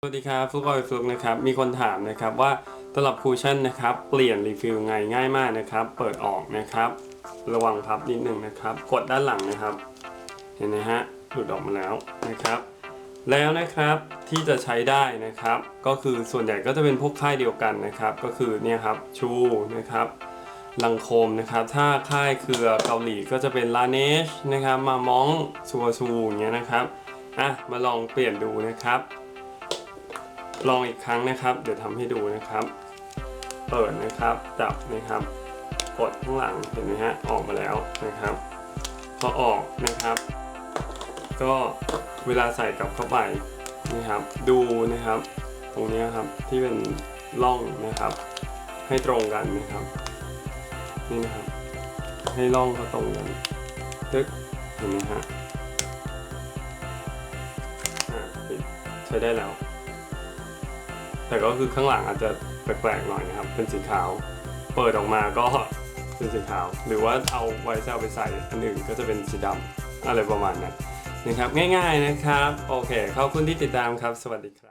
สวัสดีครับฟุกบอยฟลุกนะครับ มีคนถามนะครับว่าตลับคูชั่นนะครับ เปลี่ยนรีฟิลไงง่ายมากนะครับ เปิดออกนะครับ ระวังพับนิดนึงนะครับ กดด้านหลังนะครับ เห็นไหมฮะหลุดออกมาแล้วนะครับ แล้วนะครับที่จะใช้ได้นะครับ ก็คือส่วนใหญ่ก็จะเป็นพวกค่ายเดียวกันนะครับ ก็คือเนี่ยครับชูนะครับลังโคมนะครับ ถ้าค่ายเครือเกาหลีก็จะเป็นลาเนชนะครับมามองซัวซูอย่างเงี้ยนะครับอะมาลองเปลี่ยนดูนะครับ ลองอีกครั้งนะครับ เดี๋ยวทำให้ดูนะครับ เปิดนะครับ จับนะครับ กดข้างหลังเห็นไหมฮะ ออกมาแล้วนะครับ พอออกนะครับ ก็เวลาใส่กลับเข้าไปนะครับ ดูนะครับ ตรงนี้ครับที่เป็นร่องนะครับ ให้ตรงกันนะครับ นี่นะครับ ให้ร่องเขาตรงกันตึ๊กเห็นไหมฮะอ่าปิดใช้ได้แล้ว แต่ก็คือข้างหลังอาจจะแปลกๆหน่อยนะครับ เป็นสีขาว เปิดออกมาก็เป็นสีขาว หรือว่าเอาไวเซลไปใส่อันอื่นก็จะเป็นสีดำอะไรประมาณนั้นนะครับ ง่ายๆนะครับ โอเค ขอบคุณที่ติดตามครับ สวัสดีครับ